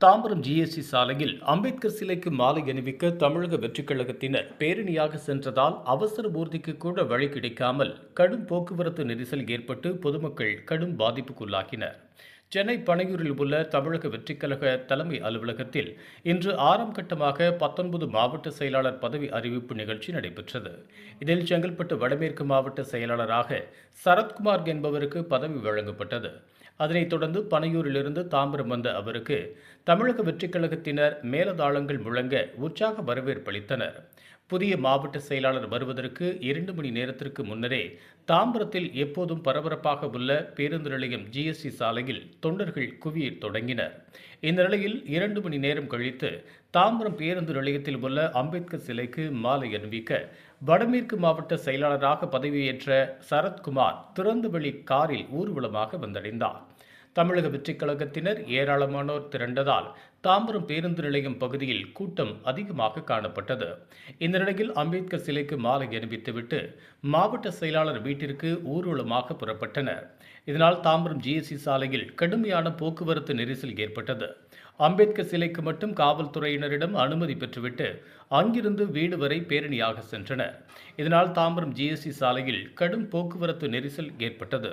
Tambaram GST சாலையில் அம்பேத்கர் சிலைக்கு மாலை அணிவிக்க தமிழக வெற்றிக் கழகத்தினர் பேரணியாக சென்றதால் அவசர ஊர்திக்கு கூட வழி கிடைக்காமல் கடும் போக்குவரத்து நெரிசல் ஏற்பட்டு பொதுமக்கள் கடும் பாதிப்புக்குள்ளாகினர். சென்னை பனையூரில் உள்ள தமிழக வெற்றிக்கழக தலைமை அலுவலகத்தில் இன்று ஆறாம் கட்டமாக பத்தொன்பது மாவட்ட செயலாளர் பதவி அறிவிப்பு நிகழ்ச்சி நடைபெற்றது. இதில் செங்கல்பட்டு வடமேற்கு மாவட்ட செயலாளராக சரத்குமார் என்பவருக்கு பதவி வழங்கப்பட்டது. அதனைத் தொடர்ந்து பனையூரிலிருந்து தாம்பரம் வந்த அவருக்கு தமிழக வெற்றிக்கழகத்தினர் மேலதாளங்கள் முழங்க உற்சாக வரவேற்பளித்தனர் புதிய மாவட்ட செயலாளர் வருவதற்கு இரண்டு மணி நேரத்திற்கு முன்னரே தாம்பரத்தில் எப்போதும் பரபரப்பாக உள்ள பேருந்து நிலையம் ஜிஎஸ்டி சாலையில் தொண்டர்கள் குவியத் தொடங்கினர். இந்த நிலையில் இரண்டு மணி நேரம் கழித்து தாம்பரம் பேருந்து நிலையத்தில் உள்ள அம்பேத்கர் சிலைக்கு மாலை அணிவிக்க வடமேற்கு மாவட்ட செயலாளராக பதவியேற்ற சரத்குமார் திறந்தவெளி காரில் ஊர்வலமாக வந்தடைந்தார். தமிழக வெற்றிக் கழகத்தினர் ஏராளமானோர் திரண்டதால் தாம்பரம் பேருந்து நிலையம் பகுதியில் கூட்டம் அதிகமாக காணப்பட்டது. இந்த நிலையில் அம்பேத்கர் சிலைக்கு மாலை அணிவித்துவிட்டு மாவட்ட செயலாளர் வீட்டிற்கு ஊர்வலமாக புறப்பட்டனர். இதனால் தாம்பரம் ஜிஎஸ்சி சாலையில் கடுமையான போக்குவரத்து நெரிசல் ஏற்பட்டது. அம்பேத்கர் சிலைக்கு மட்டும் காவல்துறையினரிடம் அனுமதி பெற்றுவிட்டு அங்கிருந்து வீடு வரை பேரணியாக சென்றனர். இதனால் தாம்பரம் ஜிஎஸ்டி சாலையில் கடும் போக்குவரத்து நெரிசல் ஏற்பட்டது.